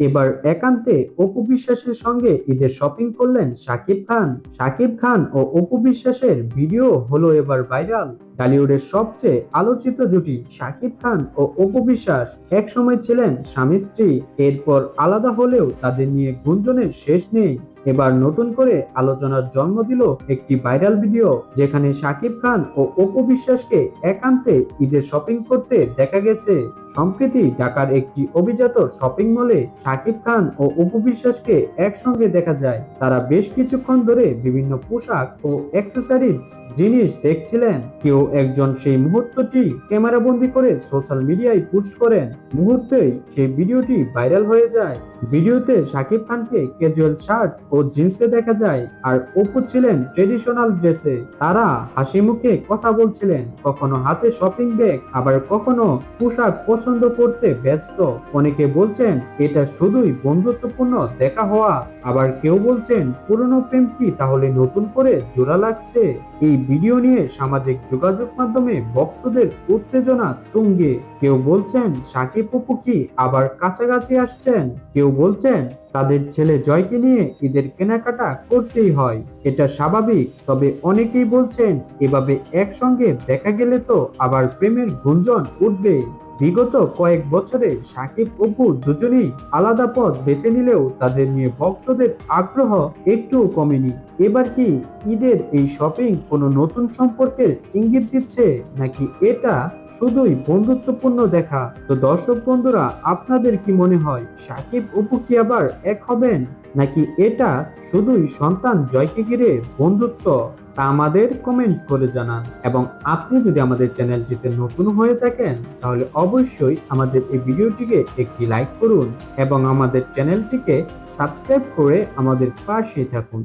এবার একান্তে অপু বিশ্বাসের সঙ্গে ঈদের শপিং করলেন সাকিব খান। সাকিব খান ও অপু বিশ্বাসের ভিডিও হলো এবার ভাইরাল টলিউডের সবচেয়ে আলোচিত জুটি শাকিব খান ও অপু বিশ্বাস একসময় ছিলেন স্বামী স্ত্রী। এরপর আলাদা হলেও তাদের নিয়ে গুঞ্জনের শেষ নেই। এবার নতুন করে আলোচনার জন্ম দিল একটি ভাইরাল ভিডিও, যেখানে শাকিব খান ও অপু বিশ্বাসকে একান্তে ঈদের শপিং করতে দেখা গেছে। সম্প্রতি ঢাকার একটি অভিজাত শপিং মলে শাকিব খান ও অপু বিশ্বাসকে একসঙ্গে দেখা যায়। তারা বেশ কিছুক্ষণ ধরে বিভিন্ন পোশাক ও অ্যাক্সেসরিজ, জিনিস দেখছিলেন। কেউ একজন সেই মুহূর্তটি ক্যামেরাবন্দি করে সোশ্যাল মিডিয়ায় পোস্ট করেন। মুহূর্তেই সেই ভিডিওটি ভাইরাল হয়ে যায়। ভিডিওতে শাকিব খানকে ক্যাজুয়াল শার্ট ও জিন্সে দেখা যায়, আর অপু ছিলেন ট্রেডিশনাল ড্রেসে তারা হাসি মুখে কথা বলছিলেন, কখনো হাতে শপিং ব্যাগ আবার কখনো পোশাক পছন্দ করতে ব্যস্ত। অনেকে বলছেন, এটা শুধুই বন্ধুত্বপূর্ণ দেখা হওয়া। আবার কেউ বলছেন, পুরনো প্রেম কি তাহলে নতুন করে জোড়া লাগছে? এই ভিডিও নিয়ে সামাজিক যোগাযোগ মাধ্যমে ভক্তদের উত্তেজনা তুঙ্গে। কেউ বলছেন, সাকিব অপু কি আবার কাছাকাছি আসছেন? কেউ বলছেন? তাদের ছেলে জয়কে নিয়ে ঈদের কেনাকাটা করতেই হয়। এটা স্বাভাবিক, তবে অনেকেই বলছেন, এভাবে একসঙ্গে দেখা গেলে তো আবার প্রেমের গুঞ্জন উঠবে। বিগত কয়েক বছরে সাকিব অপু দুজনেই আলাদা পথ বেছে নিলেও তাদের নিয়ে ভক্তদের আগ্রহ একটুও কমেনি। এবার কি ঈদের এই শপিং কোনো নতুন সম্পর্কের ইঙ্গিত দিচ্ছে, নাকি এটা শুধুই বন্ধুত্বপূর্ণ দেখা? তো দর্শক বন্ধুরা, আপনাদের কি মনে হয়, সাকিব অপু কি আবার এক হবেন? নাকি এটা শুধুই সন্তান জয়কে ঘিরে বন্ধুত্ব তা আমাদের কমেন্ট করে জানান। এবং আপনি যদি আমাদের চ্যানেলটিতে নতুন হয়ে থাকেন, তাহলে অবশ্যই আমাদের এই ভিডিওটিকে একটি লাইক করুন এবং আমাদের চ্যানেলটিকে সাবস্ক্রাইব করে আমাদের পাশে থাকুন।